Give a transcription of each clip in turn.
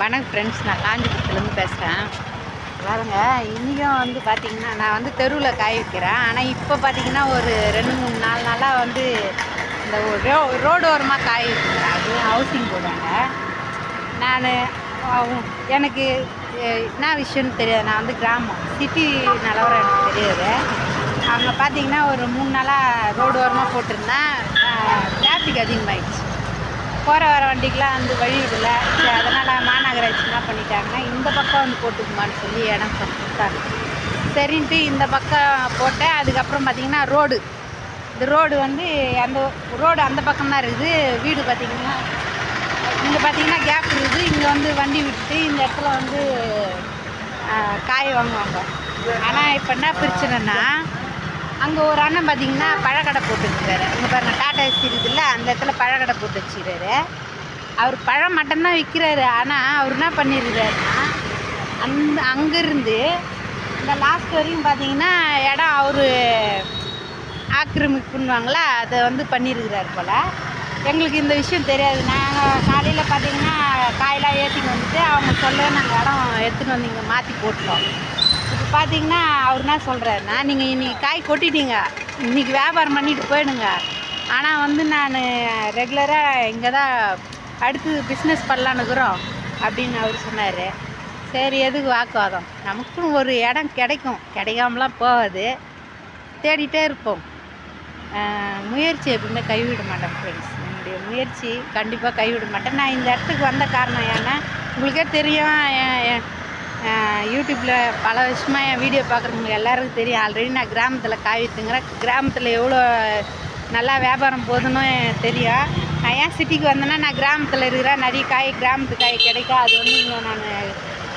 வணக்கம் ஃப்ரெண்ட்ஸ் நான் காஞ்சிபுரத்துலேருந்து பேசுகிறேன் பாருங்க இன்றைக்கும் வந்து பார்த்திங்கன்னா நான் வந்து தெருவில் காய வைக்கிறேன். ஆனால் இப்போ பார்த்தீங்கன்னா ஒரு ரெண்டு மூணு நாலு நாளாக வந்து இந்த ஒரு ரோ ரோடு ஓரமாக காய வைக்கிறேன். அது ஹவுசிங் போடுவாங்க நான் எனக்கு என்ன விஷயம்னு தெரியாது. நான் வந்து கிராமம். சிட்டி நிலவரம் எனக்கு தெரியாது. அங்கே பார்த்தீங்கன்னா ஒரு மூணு நாளாக ரோடு ஓரமாக போட்டிருந்தேன். டிராஃபிக் அதிகமாகிடுச்சு போகிற வர வண்டிக்கெலாம் வந்து வழி விடலை அதனால் மாநகராட்சி என்ன பண்ணிட்டாங்கன்னா இந்த பக்கம் வந்து போட்டுக்குமான்னு சொல்லி இடம் கொடுத்தாங்க. சரின்ட்டு இந்த பக்கம் போட்டேன். அதுக்கப்புறம் பார்த்தீங்கன்னா ரோடு. இந்த ரோடு வந்து அந்த ரோடு அந்த பக்கம் தான் இருக்குது. வீடு பார்த்தீங்கன்னா இங்கே பார்த்தீங்கன்னா கேப் இருக்குது. இங்கே வந்து வண்டி விட்டுட்டு இந்த இடத்துல வந்து காய் வாங்குவாங்க. ஆனால் இப்போ என்ன பிரச்சனைனா அங்கே ஒரு அண்ணன் பார்த்தீங்கன்னா பழக்கடை போட்டு வச்சுருக்காரு. அங்கே பாருங்கள் டாடா ஏசி இருக்குதுல்ல அந்த இடத்துல பழக்கடை போட்டு வச்சுக்கிறாரு அவர் பழம் மட்டும்தான் விற்கிறாரு ஆனால் அவர் என்ன பண்ணியிருக்காருன்னா அந்த அங்கேருந்து இந்த லாஸ்ட் வரையும் பார்த்தீங்கன்னா இடம் அவர் ஆக்கிரமிப்பு பண்ணுவாங்களா? அதை வந்து பண்ணியிருக்கிறார் போல். எங்களுக்கு இந்த விஷயம் தெரியாது. நாங்கள் காலையில் பார்த்தீங்கன்னா காயெல்லாம் ஏற்றின்னு வந்துட்டு அவங்க சொல்ல நாங்கள் இடம் எடுத்துகிட்டு வந்து இங்கே மாற்றி போட்டுட்டோம். இப்போ பார்த்தீங்கன்னா அவர் என்ன சொல்கிறாருன்னா நீங்கள் இன்றைக்கி காய் கொட்டிட்டீங்க. இன்றைக்கி வியாபாரம் பண்ணிட்டு போயிடுங்க. ஆனால் வந்து நான் ரெகுலராக இங்கே தான் அடுத்து பிஸ்னஸ் பண்ணலான்னு இருக்கிறோம் அப்படின்னு அவர் சொன்னார். சரி எதுக்கு வாக்குவாதம்? நமக்கும் ஒரு இடம் கிடைக்கும். கிடைக்காமலாம் போகாது. தேடிட்டே இருப்போம். முயற்சி எப்பவுமே கைவிட மாட்டேன் ஃப்ரெண்ட்ஸ் என்னுடைய முயற்சி கண்டிப்பாக கைவிட மாட்டேன். நான் இந்த இடத்துக்கு வந்த காரணம் ஏன்னா உங்களுக்கே தெரியும் என், யூடியூப்பில் பல வருஷமாக என் வீடியோ பார்க்குறவங்க எல்லாருக்கும் தெரியும். ஆல்ரெடி நான் கிராமத்தில் காவித்துங்கிறேன் கிராமத்தில் எவ்வளோ நல்லா வியாபாரம் போகுதுன்னு தெரியும். நான் ஏன் சிட்டிக்கு வந்தேன்னா நான் கிராமத்தில் இருக்கிறேன் நிறைய காய் கிராமத்து காய் கிடைக்கும். அது வந்து இன்னும் நான்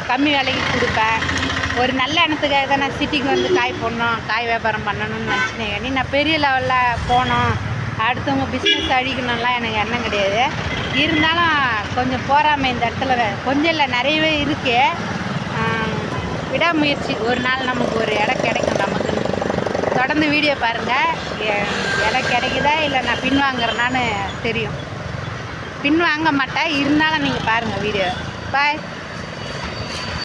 கம்மி விலைக்கு கொடுப்பேன். ஒரு நல்ல எண்ணத்துக்காக தான் நான் சிட்டிக்கு வந்து காய் போடணும் காய் வியாபாரம் பண்ணணும்னு நினச்சினேன் நான் பெரிய லெவலில் போனோம் அடுத்தவங்க பிஸ்னஸ் அழிக்கணும்லாம் எனக்கு எண்ணம் கிடையாது. இருந்தாலும் கொஞ்சம் போகாமல் இந்த இடத்துல கொஞ்சம் இல்லை நிறையவே இருக்குது விடாமுயற்சி. ஒரு நாள் நமக்கு ஒரு இடம் கிடைக்கும் நமக்கு தொடர்ந்து வீடியோ பாருங்கள் எலை கிடைக்குதா இல்லை நான் பின் வாங்குறேனான்னு தெரியும். பின் வாங்க மாட்டேன் இருந்தாலும் நீங்கள் பாருங்கள் வீடியோ. பாய்